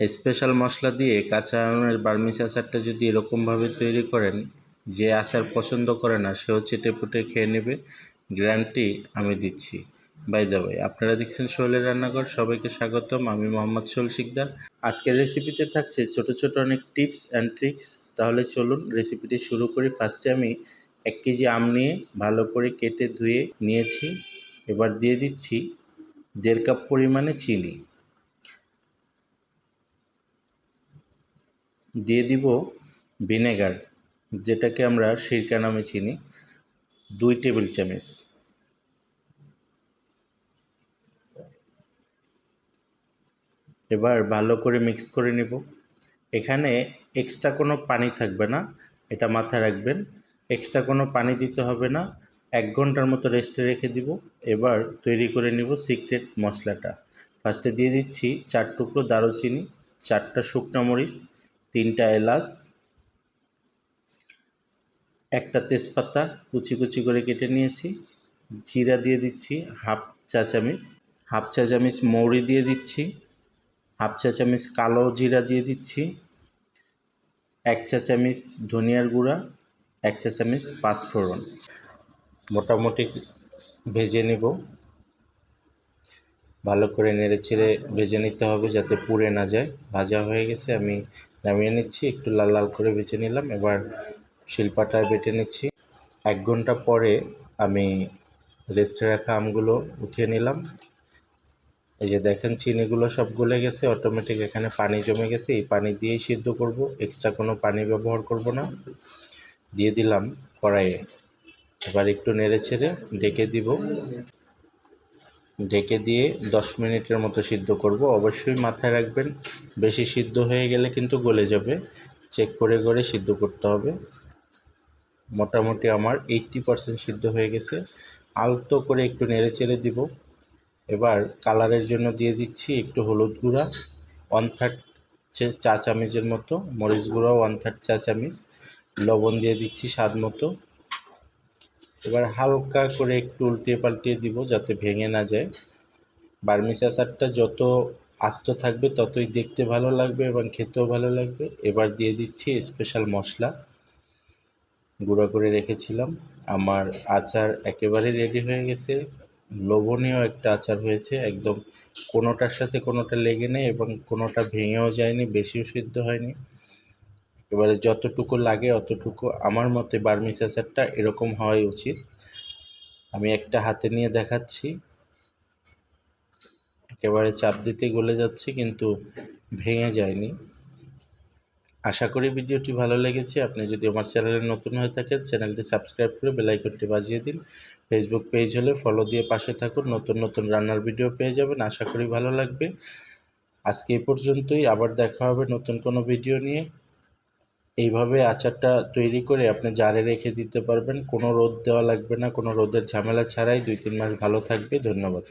Special মশলা দিয়ে কাঁচা আমের বার্মিজ আচারটা যদি এরকমভাবে তৈরি করেন, যে আচার পছন্দ করে না, সেও চেটে পুটে খেয়ে নেবে। গ্যারান্টি আমি দিচ্ছি। বাই দা ভাই আপনারা দেখছেন শৈলের রান্নাঘর, সবাইকে স্বাগতম। আমি মোহাম্মদ শোল শিকদার। আজকের রেসিপিতে থাকছে ছোট ছোট অনেক টিপস অ্যান্ড ট্রিক্স তাহলে চলুন রেসিপিটি শুরু করি। ফার্স্টে আমি এক কেজি আম নিয়ে ভালো করে কেটে ধুয়ে নিয়েছি। এবার দিয়ে দিচ্ছি দেড় কাপ পরিমাণে চিনি। দিয়ে দিব ভিনেগার, যেটাকে আমরা সিরকা নামে চিনি, দুই টেবিল চামচ। এবার ভালো করে মিক্স করে নেব। এখানে এক্সট্রা কোনো পানি থাকবে না, এটা মাথায় রাখবেন। এক্সট্রা কোনো পানি দিতে হবে না, এক ঘণ্টার মতো রেস্টে রেখে দিব। এবার তৈরি করে নিব সিক্রেট মশলাটা। ফার্স্টে দিয়ে দিচ্ছি চার টুকরো দারুচিনি, চারটা শুকনো মরিচ তিনটা এলাচ, একটা তেজপাতা কুচি কুচি করে কেটে নিয়েছি, জিরা দিয়ে দিচ্ছি হাফ চা চামচ, হাফ চা চামচ মৌরি দিয়ে দিচ্ছি, হাফ চা চামচ কালো জিরা দিয়ে দিচ্ছি, এক চা চামচ ধনিয়ার গুঁড়া, এক চা চামচ পাঁচফোড়ন। মোটামুটি ভেজে নেব। ভালো করে নেড়ে ছেড়ে ভেজে নিতে হবে যাতে পুড়ে না যায়। ভাজা হয়ে গেছে, আমি নামিয়ে নিচ্ছি। একটু লাল লাল করে ভেজে নিলাম। এবার শিলপাটা বেটে নিচ্ছি। এক ঘণ্টা পরে আমি রেস্টে রাখা আমগুলো উঠিয়ে নিলাম। এই যে দেখেন, চিনিগুলো সব গলে গেছে। অটোমেটিক এখানে পানি জমে গেছে। এই পানি দিয়েই সিদ্ধ করব। এক্সট্রা কোনো পানি ব্যবহার করব না। দিয়ে দিলাম কড়াইয়ে। এবার একটু নেড়ে ছেড়ে ডেকে দিব। ঢেকে দিয়ে দশ মিনিটের মতো সিদ্ধ করব। অবশ্যই মাথায় রাখবেন, বেশি সিদ্ধ হয়ে গেলে কিন্তু গলে যাবে। চেক করে করে সিদ্ধ করতে হবে। মোটামুটি আমার এইট্টি পারসেন্ট সিদ্ধ হয়ে গেছে। আলতো করে একটু নেড়ে চেড়ে দিব। এবার কালারের জন্য দিয়ে দিচ্ছি একটু হলুদ গুঁড়া ওয়ান থার্ড চা চামচের মতো, মরিচ গুঁড়া ওয়ান থার্ড চা চামচ। লবণ দিয়ে দিচ্ছি স্বাদ মতো। এবার হালকা করে একটু উল্টিয়ে পাল্টিয়ে দিব যাতে ভেঙে না যায়। বার্মিস আচারটা যত আস্ত থাকবে ততই দেখতে ভালো লাগবে এবং খেতেও ভালো লাগবে। এবার দিয়ে দিচ্ছি স্পেশাল মশলা। গুঁড়ো করে রেখেছিলাম। আমার আচার একেবারে রেডি হয়ে গেছে। লোভনীয় একটা আচার হয়েছে। একদম কোনোটার সাথে কোনোটা লেগে নেই এবং কোনোটা ভেঙেও যায়নি, বেশিও সিদ্ধ হয়নি। এবারে যতটুকু লাগে অতটুকু আমার মতে বার্মিস আচারটা এরকম হওয়াই উচিত। আমি একটা হাতে নিয়ে দেখাচ্ছি। একেবারে চাপ দিতে গলে যাচ্ছে কিন্তু ভেঙে যায়নি। আশা করি ভিডিওটি ভালো লেগেছে। আপনি যদি আমার চ্যানেলে নতুন হয়ে থাকেন, চ্যানেলটি সাবস্ক্রাইব করে বেলাইকনটি বাজিয়ে দিন। ফেসবুক পেজ হলে ফলো দিয়ে পাশে থাকুন। নতুন নতুন রান্নার ভিডিও পেয়ে যাবেন। আশা করি ভালো লাগবে। আজকে এই পর্যন্তই। আবার দেখা হবে নতুন কোনো ভিডিও নিয়ে। এইভাবে আচারটা তৈরি করে আপনি জারে রেখে দিতে পারবেন। কোনো রোদ দেওয়া লাগবে না, কোনো রোদের ঝামেলা ছাড়াই দুই তিন মাস ভালো থাকবে। ধন্যবাদ।